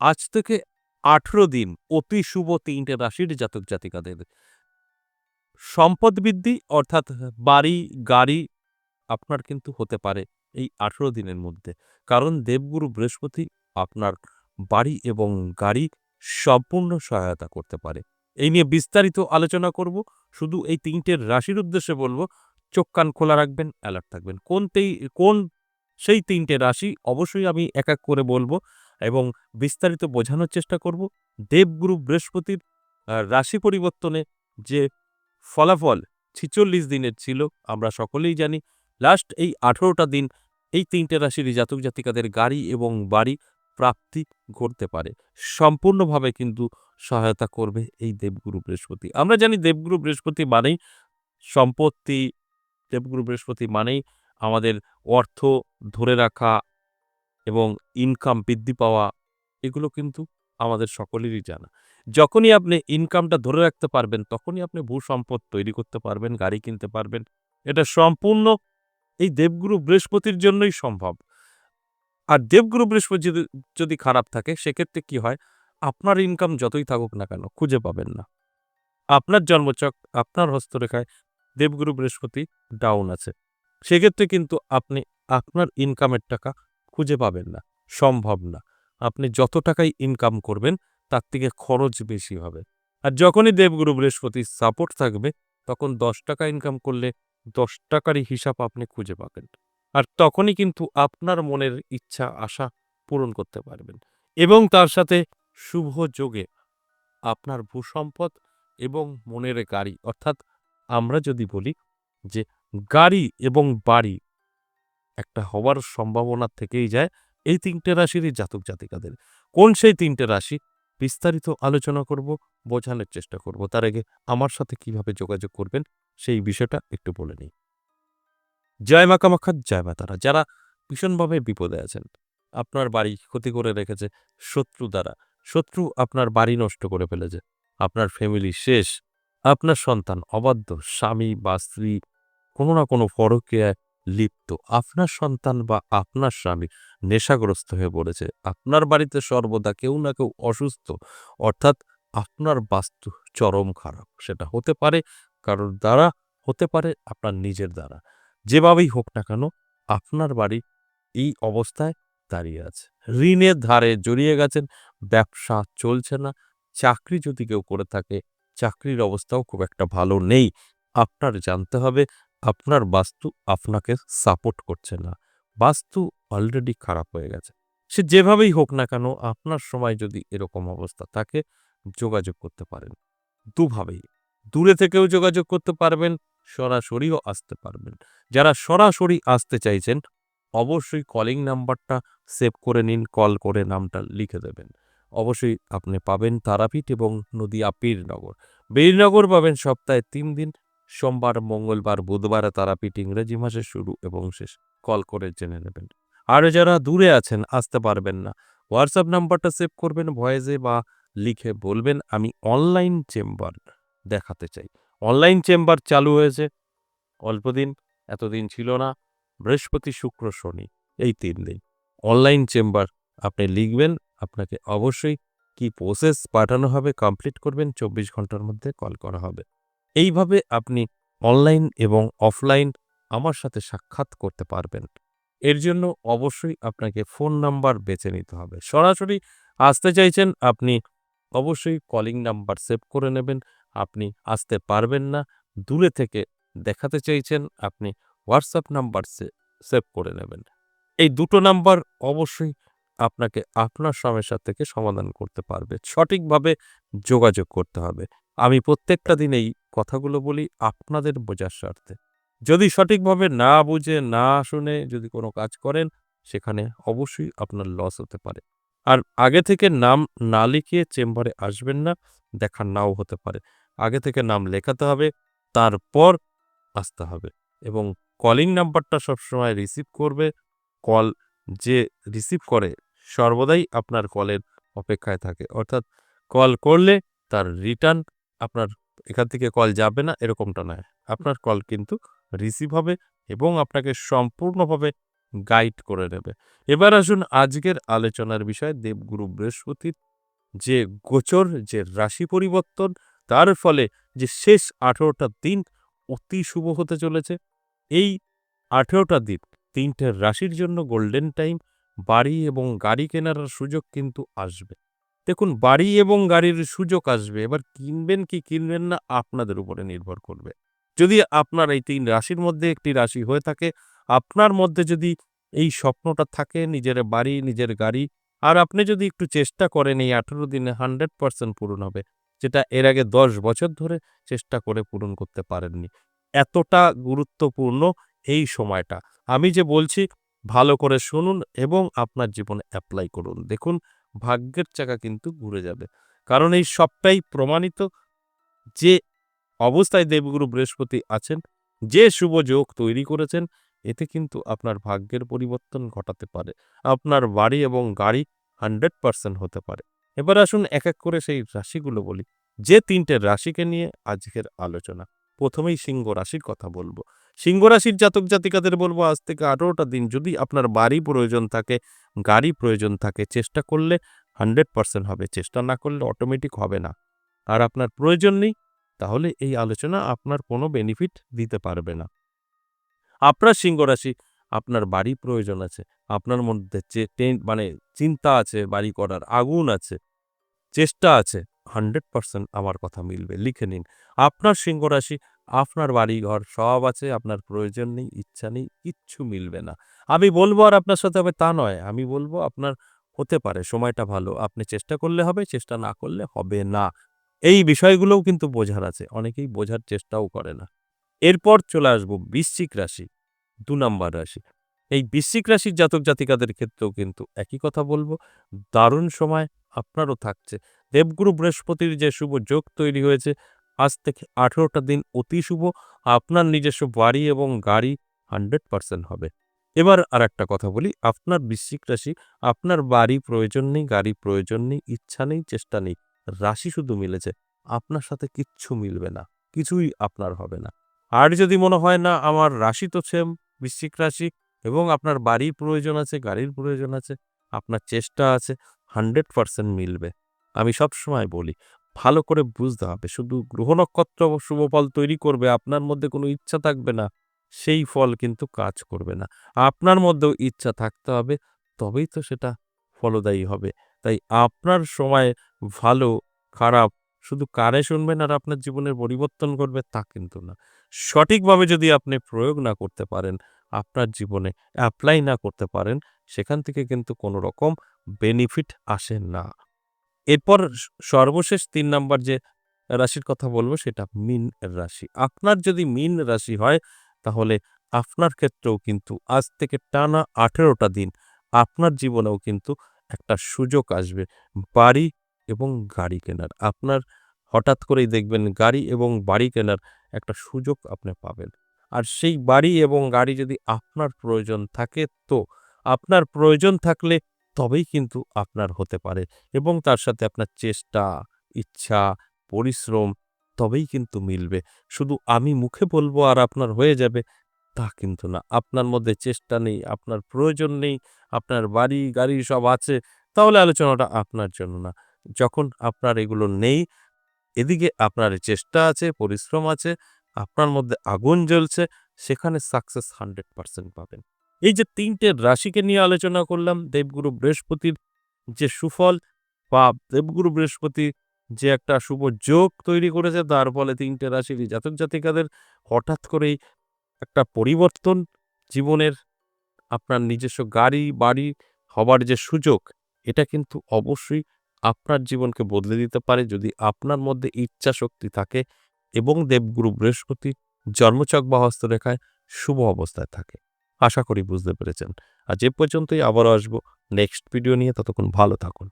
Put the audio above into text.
আজ থেকে আঠেরো দিন অতি শুভ তিনটে রাশির জাতক জাতিকাদের। সম্পদ বৃদ্ধি অর্থাৎ বাড়ি, গাড়ি আপনার কিন্তু হতে পারে এই আঠেরো দিনের মধ্যে। কারণ দেবগুরু বৃহস্পতি আপনার বাড়ি এবং গাড়ি সম্পূর্ণ সহায়তা করতে পারে। এই নিয়ে বিস্তারিত আলোচনা করব। শুধু এই তিনটে রাশির উদ্দেশ্যে বলব, চোখ কান খোলা রাখবেন অ্যালার্ট থাকবেন। কোন কোন সেই তিনটে রাশি অবশ্যই আমি এক এক করে বলব। এবং বিস্তারিত বোঝানোর চেষ্টা করব। দেবগুরু বৃহস্পতির রাশি পরিবর্তনে যে ফলাফল ছিচল্লিশ দিনের ছিল, আমরা সকলেই জানি। লাস্ট এই আঠেরোটা দিন এই তিনটে রাশির জাতক জাতিকাদের গাড়ি এবং বাড়ি প্রাপ্তি ঘটতে পারে। সম্পূর্ণভাবে কিন্তু সহায়তা করবে এই দেবগুরু বৃহস্পতি। আমরা জানি দেবগুরু বৃহস্পতি মানেই সম্পত্তি দেবগুরু বৃহস্পতি মানেই আমাদের অর্থ ধরে রাখা এবং ইনকাম বৃদ্ধি পাওয়া, এগুলো কিন্তু আমাদের সকলেরই জানা। যখনই আপনি ইনকামটা ধরে রাখতে পারবেন, তখনই আপনি ভূ সম্পদ তৈরি করতে পারবেন, গাড়ি কিনতে পারবেন। এটা সম্পূর্ণ এই দেবগুরু বৃহস্পতির জন্যই সম্ভব। আর দেবগুরু বৃহস্পতি যদি যদি খারাপ থাকে, সেক্ষেত্রে কি হয়? আপনার ইনকাম যতই থাকুক না কেন, খুঁজে পাবেন না। আপনার জন্মচক, আপনার হস্তরেখায় দেবগুরু বৃহস্পতি ডাউন আছে। সেক্ষেত্রে কিন্তু আপনি, আপনার ইনকামের টাকা খুঁজে পাবেন না। সম্ভব না। আপনি যত টাকাই ইনকাম করবেন, তার থেকে খরচ বেশি হবে। আর যখনই দেবগুরু বৃহস্পতি সাপোর্ট থাকবে, তখন দশ টাকা ইনকাম করলে দশ টাকারই হিসাব আপনি খুঁজে পাবেন। আর তখনই কিন্তু আপনার মনের ইচ্ছা, আশা পূরণ করতে পারবেন। এবং তার সাথে শুভ যোগে আপনার ভূসম্পদ এবং মনের গাড়ি, অর্থাৎ আমরা যদি বলি যে গাড়ি এবং বাড়ি একটা হওয়ার সম্ভাবনা থেকেই যায় এই তিনটে রাশিরই জাতক জাতিকাদের। কোন সেই তিনটে রাশি? বিস্তারিত আলোচনা করব, বোঝানোর চেষ্টা করব। তার আগে আমার সাথে কীভাবে যোগাযোগ করবেন সেই বিষয়টা একটু বলে নিই। জয় মা কামাখ্যা, জয় মা তারা। যারা ভীষণভাবে বিপদে আছেন, আপনার বাড়ি ক্ষতি করে রেখেছে শত্রু দ্বারা। শত্রু আপনার বাড়ি নষ্ট করে ফেলেছে, আপনার ফ্যামিলি শেষ, আপনার সন্তান অবাধ্য, স্বামী বা স্ত্রী কোনো না কোনো পরকীয়ায় লিপ্ত। আপনার সন্তান বা আপনার স্বামী নেশাগ্রস্ত হয়ে পড়েছে। আপনার বাড়িতে সর্বদা কেউ না কেউ অসুস্থ। অর্থাৎ আপনার বাস্তু চরম খারাপ। সেটা হতে পারে কারোর দ্বারা, হতে পারে আপনার নিজের দ্বারা। যেভাবেই হোক না কেন, আপনার বাড়ি এই অবস্থায় দাঁড়িয়ে আছে। ঋণের ধারে জড়িয়ে গেছেন, ব্যবসা চলছে না। চাকরি যদি কেউ করে থাকে, চাকরির অবস্থাও খুব একটা ভালো নেই। আপনার জানতে হবে আপনার বাস্তু আপনাকে সাপোর্ট করছে না। বাস্তু অলরেডি খারাপ হয়ে গেছে। সে যেভাবেই হোক না কেন, আপনার সময় যদি এরকম অবস্থা থাকে, যোগাযোগ করতে পারেন। দুভাবেই। দূরে থেকেও যোগাযোগ করতে পারবেন, সরাসরিও আসতে পারবেন। যারা সরাসরি আসতে চাইছেন, অবশ্যই কলিং নাম্বারটা সেভ করে নিন কল করে নামটা লিখে দেবেন। অবশ্যই আপনি পাবেন তারাপীঠ এবং নদীয়া পীরনগর। বীরনগর পাবেন সপ্তাহে তিন দিন সোমবার, মঙ্গলবার, বুধবার তারাপীঠ ইংরেজি মাসে শুরু এবং শেষ। কল করে জেনে নেবেন। আর যারা দূরে আছেন, আসতে পারবেন না। হোয়াটসঅ্যাপ নাম্বারটা সেভ করবেন ভয়েসে বা লিখে বলবেন, আমি অনলাইন চেম্বার দেখাতে চাই। অনলাইন চেম্বার চালু হয়েছে। অল্পদিন এতদিন ছিল না। বৃহস্পতি, শুক্র, শনি এই তিন দিন। অনলাইন চেম্বার আপনি লিখবেন, আপনাকে অবশ্যই কি প্রসেস পাঠানো হবে কমপ্লিট করবেন, চব্বিশ ঘণ্টার মধ্যে কল করা হবে। এইভাবে আপনি অনলাইন এবং অফলাইন আমার সাথে সাক্ষাৎ করতে পারবেন। এর জন্য অবশ্যই আপনাকে ফোন নাম্বার বেছে নিতে হবে। সরাসরি আসতে চাইছেন, আপনি অবশ্যই কলিং নাম্বার সেভ করে নেবেন। আপনি আসতে পারবেন না, দূরে থেকে দেখাতে চাইছেন, আপনি হোয়াটসঅ্যাপ নাম্বার সেভ করে নেবেন। এই দুটো নাম্বার অবশ্যই আপনাকে আপনার সমস্যা থেকে সমাধান করতে পারবে। সঠিকভাবে যোগাযোগ করতে হবে। আমি প্রত্যেকটা দিন এই কথাগুলো বলি আপনাদের বোঝার স্বার্থে। যদি সঠিকভাবে না বুঝে, না শুনে যদি কোনো কাজ করেন, সেখানে অবশ্যই আপনার লস হতে পারে। আর আগে থেকে নাম না লিখিয়ে চেম্বারে আসবেন না, দেখা নাও হতে পারে। আগে থেকে নাম লেখাতে হবে, তারপর আসতে হবে। এবং কলিং নাম্বারটা সবসময় রিসিভ করবে। কল যে রিসিভ করে, সর্বদাই আপনার কলের অপেক্ষায় থাকে। অর্থাৎ কল করলে তার রিটার্ন আপনার এখান থেকে কল যাবে না এরকমটা নয়। আপনার কল কিন্তু রিসিভ হবে এবং আপনাকে সম্পূর্ণভাবে গাইড করে নেবে। এবার আসুন আজকের আলোচনার বিষয় দেবগুরু বৃহস্পতির যে গোচর, যে রাশি পরিবর্তন, তার ফলে যে শেষ আঠেরোটা দিন অতি শুভ হতে চলেছে। এই আঠেরোটা দিন তিনটে রাশির জন্য গোল্ডেন টাইম বাড়ি এবং গাড়ি কেনার সুযোগ কিন্তু আসবে। দেখুন, বাড়ি এবং গাড়ির সুযোগ আসবে। এবার কিনবেন কি কিনবেন না আপনাদের উপরে নির্ভর করবে। যদি আপনার এই তিন রাশির মধ্যে একটি রাশি হয়ে থাকে, আপনার মধ্যে যদি এই স্বপ্নটা থাকে নিজের বাড়ি, নিজের গাড়ি, আর আপনি যদি একটু চেষ্টা করেন এই আঠেরো দিনে হান্ড্রেড পার্সেন্ট পূরণ হবে, যেটা এর আগে দশ বছর ধরে চেষ্টা করে পূরণ করতে পারেননি। এতটা গুরুত্বপূর্ণ এই সময়টা। আমি যে বলছি, ভালো করে শুনুন এবং আপনার জীবনে অ্যাপ্লাই করুন। দেখুন ভাগ্যের চাকা কিন্তু ঘুরে যাবে। কারণ এই সবটাই প্রমাণিত যে অবস্থায় দেবগুরু বৃহস্পতি আছেন, যে শুভ যোগ তৈরি করেছেন, এতে কিন্তু আপনার ভাগ্যের পরিবর্তন ঘটাতে পারে। আপনার বাড়ি এবং গাড়ি হান্ড্রেড পার্সেন্ট হতে পারে। এবার আসুন এক এক করে সেই রাশিগুলো বলি। যে তিনটে রাশিকে নিয়ে আজকের আলোচনা। প্রথমেই সিংহ রাশির কথা বলব। সিংহ রাশির জাতক জাতিকাদের বলব, আজ থেকে আঠেরোটা দিন যদি আপনার বাড়ি প্রয়োজন থাকে, গাড়ি প্রয়োজন থাকে, চেষ্টা করলে হান্ড্রেড পার্সেন্ট হবে। চেষ্টা না করলে অটোমেটিক হবে না। আর আপনার প্রয়োজন নেই, তাহলে এই আলোচনা আপনার কোনো বেনিফিট দিতে পারবে না। আপনার সিংহ রাশি আপনার বাড়ি প্রয়োজন আছে, আপনার মধ্যে মানে চিন্তা আছে, বাড়ি করার আগুন আছে, চেষ্টা আছে, হান্ড্রেড পার্সেন্ট আমার কথা মিলবে। লিখে নিন। আপনার সিংহ রাশি আপনার বাড়ি ঘর সব আছে, আপনার প্রয়োজন নেই, ইচ্ছা নেই, কিচ্ছু মিলবে না। আমি বলব আর আপনার সাথে হবে তা নয়, আমি বলব আপনার হতে পারে, সময়টা ভালো, আপনি চেষ্টা করলে হবে, চেষ্টা না করলে হবে না। এই বিষয়গুলোও কিন্তু বোঝার আছে, অনেকেই বোঝার চেষ্টাও করে না। এরপর চলে আসব বৃশ্চিক রাশি, দু নম্বর রাশি। এই বৃশ্চিক রাশির জাতক জাতিকাদের ক্ষেত্রেও কিন্তু একই কথা বলব, দারুণ সময় আপনারও থাকছে। দেবগুরু বৃহস্পতির যে শুভ যোগ তৈরি হয়েছে আজ থেকে আঠেরোটা দিন অতি শুভ, আপনার নিজস্ব বাড়ি এবং গাড়ি হান্ড্রেড পার্সেন্ট হবে। এবার আর একটা কথা বলি, আপনার বৃশ্চিক রাশি, আপনার বাড়ি প্রয়োজন নেই, গাড়ি প্রয়োজন নেই, ইচ্ছা নেই, চেষ্টা নেই, রাশি শুধু মিলেছে, আপনার সাথে কিচ্ছু মিলবে না, কিছুই আপনার হবে না। আর যদি মনে হয় না, আমার রাশি তো সেম বৃশ্চিক রাশি এবং আপনার বাড়ির প্রয়োজন আছে, গাড়ির প্রয়োজন আছে, আপনার চেষ্টা আছে, হান্ড্রেড পার্সেন্ট মিলবে। আমি সব সময় বলি ভালো করে বুঝতে হবে। শুধু গ্রহ নক্ষত্র শুভ ফল তৈরি করবে, আপনার মধ্যে কোনো ইচ্ছা থাকবে না, সেই ফল কিন্তু কাজ করবে না। আপনার মধ্যেও ইচ্ছা থাকতে হবে, তবেই তো সেটা ফলদায়ী হবে। তাই আপনার সময় ভালো, খারাপ, শুধু কানে শুনবেন আর আপনার জীবনের পরিবর্তন করবে তা কিন্তু না। সঠিকভাবে যদি আপনি প্রয়োগ না করতে পারেন, আপনার জীবনে অ্যাপ্লাই না করতে পারেন, সেখান থেকে কিন্তু কোনো রকম বেনিফিট আসে না। এরপর সর্বশেষ তিন নাম্বার যে রাশির কথা বলব সেটা মিন রাশি। আপনার যদি মিন রাশি হয়, তাহলে আপনার ক্ষেত্রেও কিন্তু আজ থেকে টানা আঠেরোটা দিন আপনার জীবনেও কিন্তু একটা সুযোগ আসবে বাড়ি এবং গাড়ি কেনার। আপনার হঠাৎ করেই দেখবেন গাড়ি এবং বাড়ি কেনার একটা সুযোগ আপনি পাবেন। আর সেই বাড়ি এবং গাড়ি যদি আপনার প্রয়োজন থাকে তো আপনার প্রয়োজন থাকলে তবেই কিন্তু আপনার হতে পারে এবং তার সাথে আপনার চেষ্টা, ইচ্ছা, পরিশ্রম তবেই কিন্তু মিলবে। শুধু আমি মুখে বলব আর আপনার হয়ে যাবে তা কিন্তু না। আপনার মধ্যে চেষ্টা নেই, আপনার প্রয়োজন নেই, আপনার বাড়ি, গাড়ি সব আছে, তাহলে আলোচনাটা আপনার জন্য না। যখন আপনার এগুলো নেই, এদিকে আপনার চেষ্টা আছে, পরিশ্রম আছে, আপনার মধ্যে আগুন জ্বলছে, সেখানে সাকসেস হান্ড্রেড পার্সেন্ট পাবেন। এই যে তিনটে রাশিকে নিয়ে আলোচনা করলাম, দেবগুরু বৃহস্পতির যে সুফল বা দেবগুরু বৃহস্পতি যে একটা শুভ যোগ তৈরি করেছে, তার ফলে তিনটে রাশির জাতক জাতিকাদের হঠাৎ করেই একটা পরিবর্তন জীবনের আপনার নিজস্ব গাড়ি, বাড়ি হবার যে সুযোগ, এটা কিন্তু অবশ্যই আপনার জীবনকে বদলে দিতে পারে যদি আপনার মধ্যে ইচ্ছা শক্তি থাকে এবং দেবগুরু বৃহস্পতি জন্মচক বা হস্তরেখায় শুভ অবস্থায় থাকে। আশা করি বুঝতে পেরেছেন। আর যে পর্যন্তই, আবারও আসব নেক্সট ভিডিও নিয়ে, ততক্ষণ ভালো থাকুন।